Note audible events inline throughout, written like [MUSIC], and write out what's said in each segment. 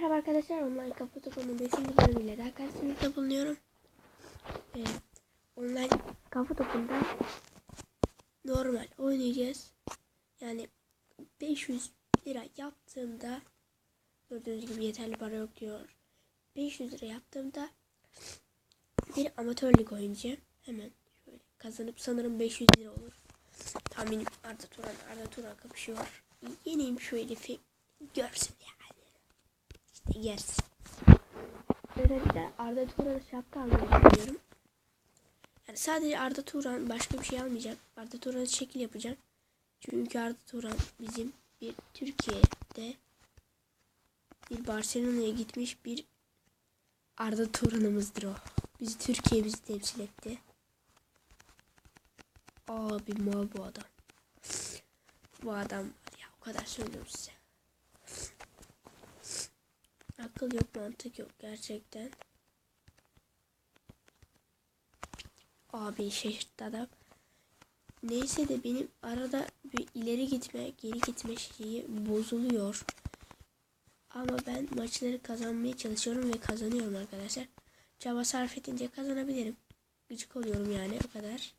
Merhaba arkadaşlar, online kafa topunun 5. bölümüyle daha karşınızda bulunuyorum. Ee, online kafa topunda normal oynayacağız. Yani 500 lira yaptığımda gördüğünüz gibi yeterli para yok diyor. 500 lira yaptığımda bir amatörlük oynayacağım. Hemen şöyle kazanıp sanırım 500 lira olur. Tahminim Arda Turan, Arda Turan kapışıyor. Yeneyim şu herifi görsün yani. İşte yersin. Özellikle Arda Turan'ı şapka almayı düşünüyorum. Yani sadece Arda Turan başka bir şey almayacağım. Arda Turan'ı şekil yapacağım. Çünkü Arda Turan bizim bir Türkiye'de bir Barcelona'ya gitmiş bir Arda Turan'ımızdır o. Bizi Türkiye bizi temsil etti. Abi mal bu adam. Bu adam var ya o kadar söylüyorum size. Akıl yok mantık yok gerçekten. Abi şaşırttı adam. Neyse de benim arada bir ileri gitme geri gitme şeyi bozuluyor. Ama ben maçları kazanmaya çalışıyorum ve kazanıyorum arkadaşlar. Çaba sarf edince kazanabilirim. Gıcık oluyorum yani o kadar.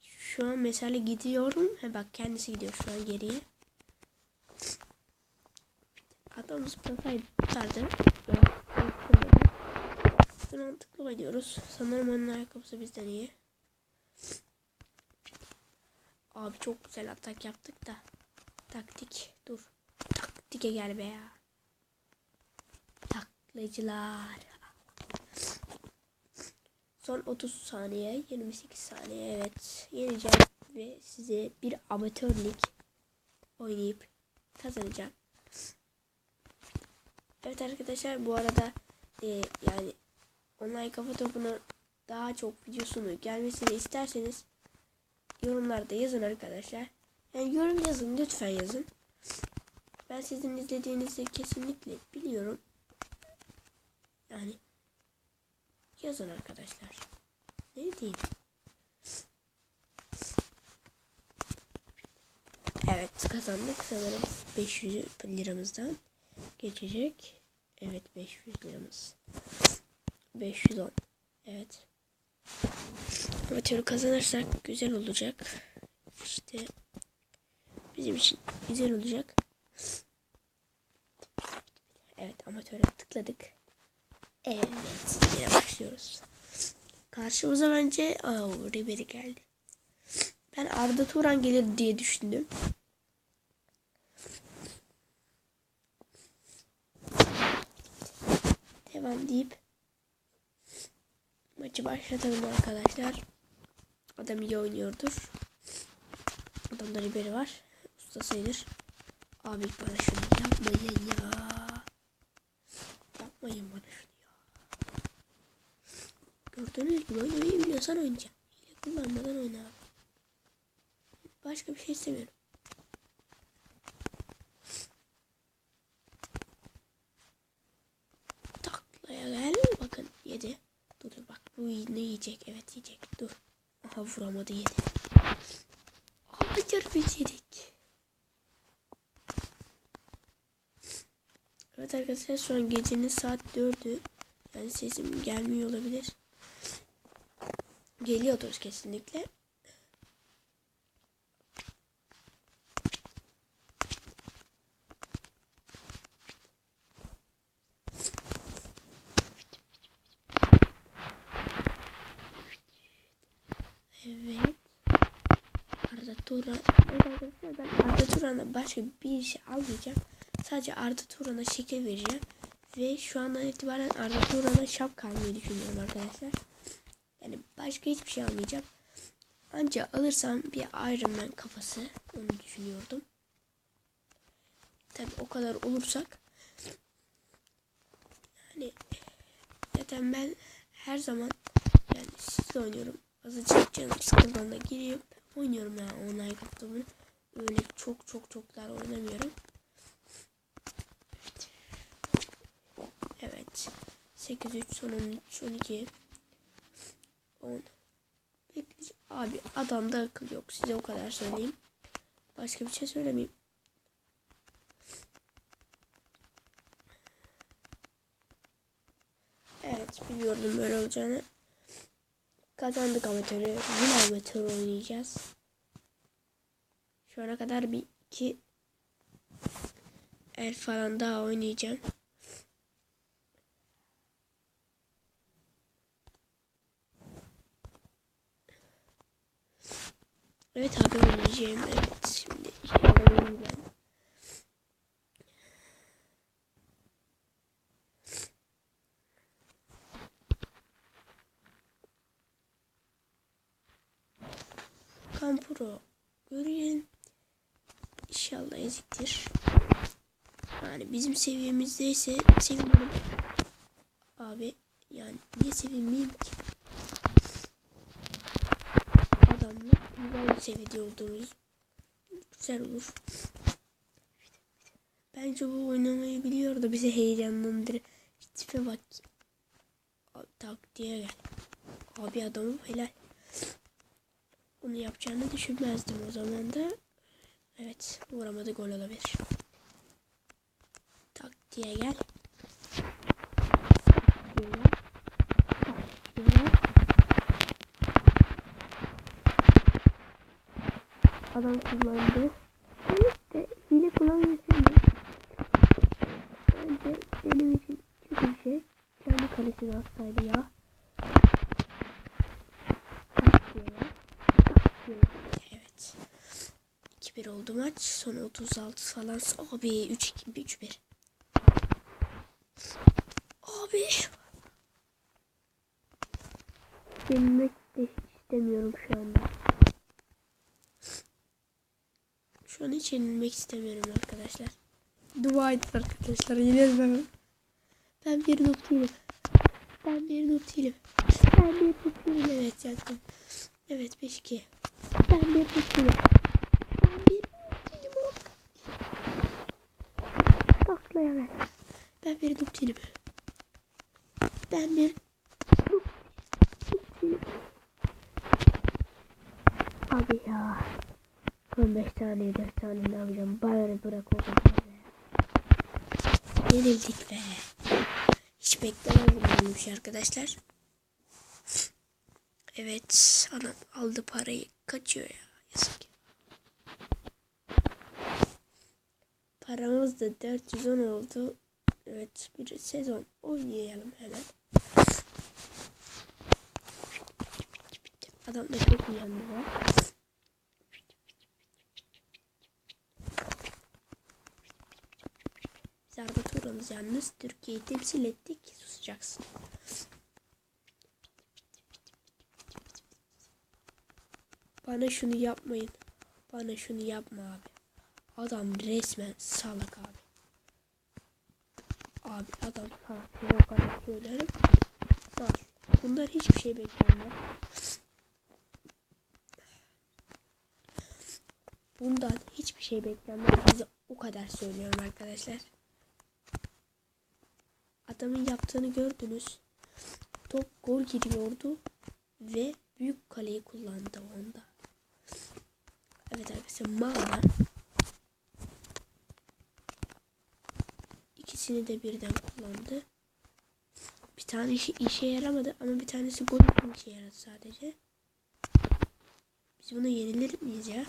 Şu an mesela gidiyorum. He bak kendisi gidiyor şu an geriye. Adam zıplasaydı tutardı. Mantıklı oynuyoruz. Sanırım onun ayakkabısı bizden iyi. Abi çok güzel atak yaptık da. Taktik. Dur. Taktike gel be ya. Taklacılar. Son 30 saniye, 28 saniye evet yeneceğim ve size bir amatörlük oynayıp kazanacağım. Evet arkadaşlar bu arada e, yani online kafa topunu daha çok videosunu gelmesini isterseniz yorumlarda yazın arkadaşlar. Yani yorum yazın lütfen yazın. Ben sizin izlediğinizi kesinlikle biliyorum. Yani yazın arkadaşlar. Ne diyeyim? Evet kazandık sanırım 500 liramızdan geçecek. Evet 500 liramız. 510. Evet. Amatörü kazanırsak güzel olacak. İşte bizim için güzel olacak. Evet amatöre tıkladık. Evet yine başlıyoruz. Karşımıza bence oh, Ribery geldi. Ben Arda Turan gelir diye düşündüm. Devam deyip maçı başlatalım arkadaşlar. Adam iyi oynuyordur. Adamda Ribery var. Usta sayılır. Abi bana şunu yapmayın ya. Yapmayın bana şunu ya. Gördüğünüz gibi oynamayı biliyorsan oynayacağım. Hile kullanmadan oyna abi. Başka bir şey istemiyorum. Taklaya gel. Bakın yedi. Bu ne yiyecek? Evet yiyecek. Dur. Aha vuramadı yedi. Hayır biz yedik. Evet arkadaşlar şu an gecenin saat 4'ü. Yani sesim gelmiyor olabilir. Geliyordur kesinlikle. Evet. Arda Turan. Evet arkadaşlar ben Arda Turan'a başka bir şey almayacağım. Sadece Arda Turan'a şekil vereceğim. Ve şu andan itibaren Arda Turan'a şapka almayı düşünüyorum arkadaşlar. Yani başka hiçbir şey almayacağım. Ancak alırsam bir Iron Man kafası onu düşünüyordum. Tabi o kadar olursak yani zaten ben her zaman yani sizle oynuyorum. Azıcık canım sıkıldığında giriyorum. Oynuyorum ya yani online kaptamını. Öyle çok çok çok dar oynamıyorum. Evet. 8 3 son 13 12 10 Bekleyeceğim. Abi adamda akıl yok. Size o kadar söyleyeyim. Başka bir şey söylemeyeyim. Evet biliyordum böyle olacağını. Kazandık amatörü. Yine amatör oynayacağız. Şu ana kadar bir iki el falan daha oynayacağım. Evet abi oynayacağım. Evet şimdi oynayacağım. Kampuro görelim. İnşallah eziktir. Yani bizim seviyemizdeyse sevinirim. Abi yani niye sevinmeyeyim ki? Adamla güzel seviyede olduğumuz güzel olur. Bence bu oynamayı biliyor da bizi heyecanlandırır. Tipe bak. Abi taktiğe gel. Abi adamım helal. Bunu yapacağını düşünmezdim o zaman da. Evet vuramadı gol olabilir. Taktiğe gel. Adam kullandı. De hile kullanmıyorsun mu? Bence benim için kötü bir şey. Kendi kalesini atsaydı ya. Taktiğe gel. Evet. 2-1 oldu maç. Son 36 falan. Abi 3-2 3-1. Abi. Yenilmek de istemiyorum şu anda. Şu an hiç yenilmek istemiyorum arkadaşlar. Dua edin arkadaşlar. Yenilmem. Ben bir değilim. Ben bir değilim. Ben bir değilim. Evet yaptım. Evet 5-2. Ben bir noob değilim. Ben bir noob değilim. oğlum. Taklaya ver. Ben bir değilim. Ben bir. Abi ya. 15 saniye 4 saniye ne yapacağım? Bari bırak o kadar be. Yenildik be. Hiç beklemezdim böyle bir şey arkadaşlar. Evet anam aldı parayı kaçıyor ya yazık. Paramız da 410 oldu. Evet bir sezon oynayalım hemen. Adam da çok uyandı var. Biz Arda Turan'ız yalnız. Türkiye'yi temsil ettik. Susacaksın. Bana şunu yapmayın. Bana şunu yapma abi. Adam resmen salak abi. Abi adam salak. Ben o kadar söylerim. Al. Bunlar hiçbir şey beklemez. Bundan hiçbir şey beklenmez. Size o kadar söylüyorum arkadaşlar. Adamın yaptığını gördünüz. Top gol giriyordu ve büyük kaleyi kullandı o anda. Evet arkadaşlar Mağla ikisini de birden kullandı. Bir tane işe, işe yaramadı ama bir tanesi gol işe yaradı sadece. Biz buna yenilir miyiz ya?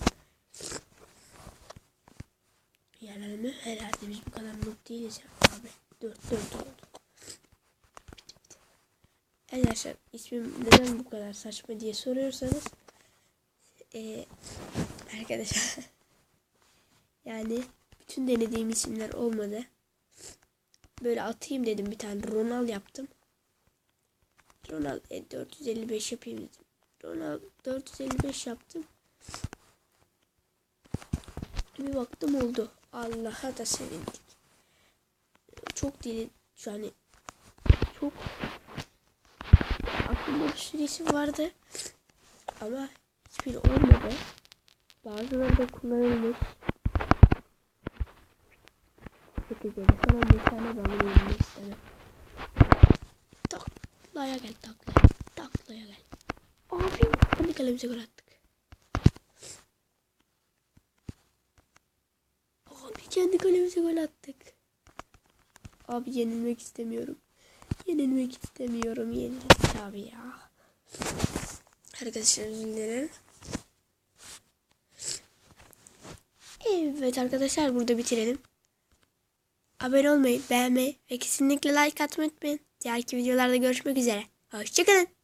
Yerler mi? Herhalde biz bu kadar noob değiliz ya abi. 4 4 oldu. Arkadaşlar ismim neden bu kadar saçma diye soruyorsanız ee, arkadaşlar [LAUGHS] yani bütün denediğim isimler olmadı. Böyle atayım dedim bir tane Ronald yaptım. Ronald e, 455 yapayım dedim. Ronald 455 yaptım. Bir baktım oldu. Allah'a da sevindik. Çok deli yani çok aklımda bir sürü isim vardı. Ama hiçbiri olmadı. Bazıları da kullanılmış. 8 7 son 15 tane ben bunu yemek istemem. Taklaya gel taklaya. Taklaya gel. Abi kendi kalemize gol attık. Abi kendi kalemize gol attık. Abi yenilmek istemiyorum. Yenilmek istemiyorum. Yenilmek abi ya. Arkadaşlar özür dilerim. Evet arkadaşlar burada bitirelim. Abone olmayı, beğenmeyi ve kesinlikle like atmayı unutmayın. Diğerki videolarda görüşmek üzere. Hoşçakalın.